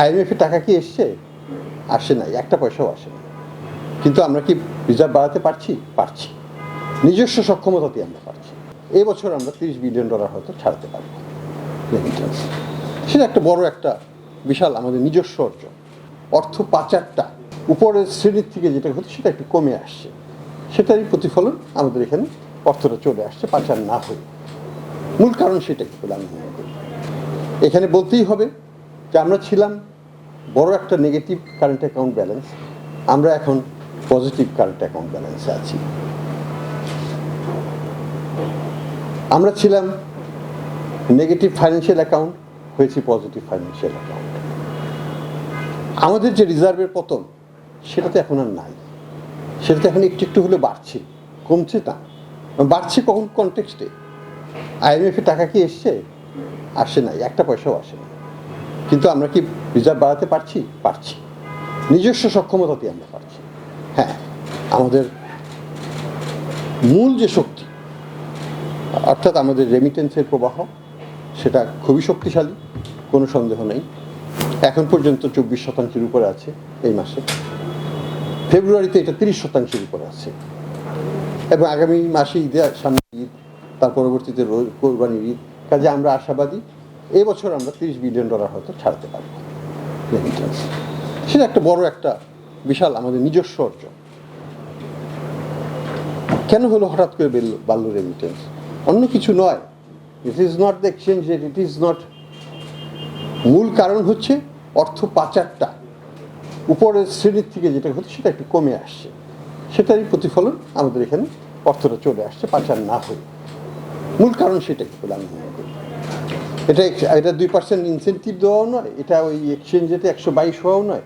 আইএমএফের টাকা কি এসছে? আসে নাই, একটা পয়সাও আসে না কিন্তু আমরা কি রিজার্ভ বাড়াতে পারছি? পারছি। নিজস্ব সক্ষমতাতে আমরা পারছি। এই বছর আমরা তিরিশ বিলিয়ন ডলার হয়তো ছাড়তে পারব। সেটা একটা বড় একটা বিশাল আমাদের নিজস্ব অর্জন। অর্থ পাচারটা উপরের শ্রেণির থেকে যেটা হচ্ছে সেটা একটু কমে আসছে। সেটারই প্রতিফলন আমাদের এখানে অর্থটা চলে আসছে, পাচার না হয়ে। মূল কারণ সেটাই বলে আমি মনে করি। এখানে বলতেই হবে যে আমরা ছিলাম বড় একটা নেগেটিভ কারেন্ট অ্যাকাউন্ট ব্যালেন্স আমরা এখন পজিটিভ কারেন্ট অ্যাকাউন্ট ব্যালেন্সে আছি। আমরা ছিলাম নেগেটিভ ফাইন্যান্সিয়াল অ্যাকাউন্ট হয়েছে পজিটিভ ফাইন্যান্সিয়াল অ্যাকাউন্ট আমাদের যে রিজার্ভের পতন, সেটা তো এখন আর নাই। সেটা তো এখন একটু একটু হলে বাড়ছে। কমছে না বাড়ছে কখন কনটেক্সটে আইএমএফের টাকা কি এসছে? আসে নাই। একটা পয়সাও আসে না কিন্তু আমরা কি রিজার্ভ বাড়াতে পারছি? পারছি। নিজস্ব সক্ষমতাতে আমরা পারছি। হ্যাঁ আমাদের মূল যে শক্তি, অর্থাৎ আমাদের রেমিটেন্সের প্রবাহ, সেটা খুবই শক্তিশালী, কোনো সন্দেহ নেই। এখন পর্যন্ত চব্বিশ শতাংশের উপরে আছে এই মাসে। ফেব্রুয়ারিতে এটা তিরিশ শতাংশের উপরে আছে। এবং আগামী মাসে ঈদের সামনে ঈদ, তার পরবর্তীতে কোরবানির ঈদ। কাজে আমরা আশাবাদী এই বছর আমরা তিরিশ বিলিয়ন ডলার হয়তো ছাড়তে পারব। রেমিটেন্স সেটা একটা বড় একটা বিশাল আমাদের নিজস্ব অর্জন। কেন হলো হঠাৎ করে বেরলো বাড়লো রেমিটেন্স অন্য কিছু নয়। It is not the exchange rate it is not মূল কারণ হচ্ছে অর্থ পাচারটা। উপরের শ্রেণির থেকে যেটা হচ্ছে সেটা একটু কমে আসছে। সেটারই প্রতিফলন আমাদের এখানে অর্থটা চলে আসছে পাচার না হয়ে। মূল কারণ সেটাই বলে আমি মনে করি। এটা এটা দুই পার্সেন্ট ইনসেন্টিভ দেওয়াও নয়, এটা ওই এক্সচেঞ্জ রেটে একশো বাইশ হওয়াও নয়।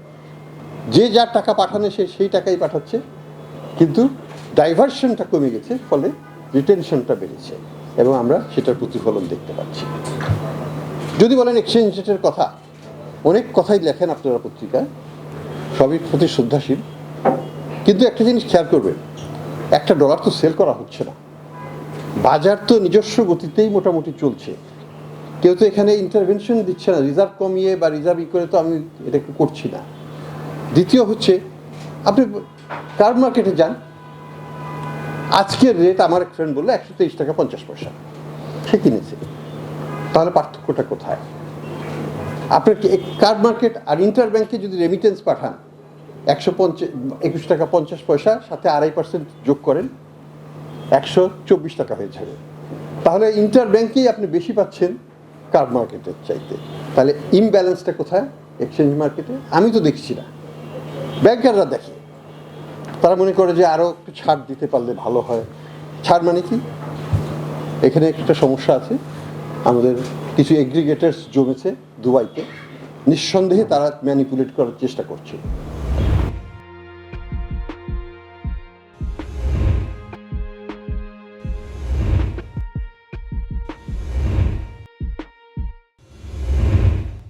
যে যার টাকা পাঠানো সে সেই টাকাই পাঠাচ্ছে, কিন্তু ডাইভারশনটা কমে গেছে, ফলে রিটেনশনটা বেড়েছে এবং আমরা সেটার প্রতিফলন দেখতে পাচ্ছি। যদি বলেন এক্সচেঞ্জ রেটের কথা, অনেক কথাই লেখেন আপনারা পত্রিকায়, সবই প্রতি শ্রদ্ধাশীল। কিন্তু একটা জিনিস খেয়াল করবেন, একটা ডলার তো সেল করা হচ্ছে না। বাজার তো নিজস্ব গতিতেই মোটামুটি চলছে। কেউ তো এখানে ইন্টারভেনশন দিচ্ছে না রিজার্ভ কমিয়ে বা রিজার্ভ ই করে তো আমি এটাকে করছি না। দ্বিতীয় হচ্ছে, আপনি কার মার্কেটে যান, আজকের রেট আমার এক ফ্রেন্ড বলল একশো তেইশ টাকা পঞ্চাশ পয়সা। সে কিনেছে তাহলে পার্থক্যটা কোথায়? আপনার কার মার্কেট আর ইন্টার ব্যাংকে যদি রেমিটেন্স পাঠান, একশো পঞ্চাশ একুশ টাকা পঞ্চাশ পয়সা, সাথে আড়াই পার্সেন্ট যোগ করেন, একশো চব্বিশ টাকা হয়ে যাবে। তাহলে ইন্টার ব্যাংকেই আপনি বেশি পাচ্ছেন কার মার্কেটের চাইতে। তাহলে ইমব্যালেন্সটা কোথায়? এক্সচেঞ্জ মার্কেটে আমি তো দেখছি না। ব্যাংকাররা দেখে। তারা মনে করে যে আরও একটু ছাড় দিতে পারলে ভালো হয়। ছাড় মানে কি? এখানে একটা সমস্যা আছে। আমাদের কিছু এগ্রিগেটার্স জমেছে দুবাইতে। নিঃসন্দেহে তারা ম্যানিপুলেট করার চেষ্টা করছে।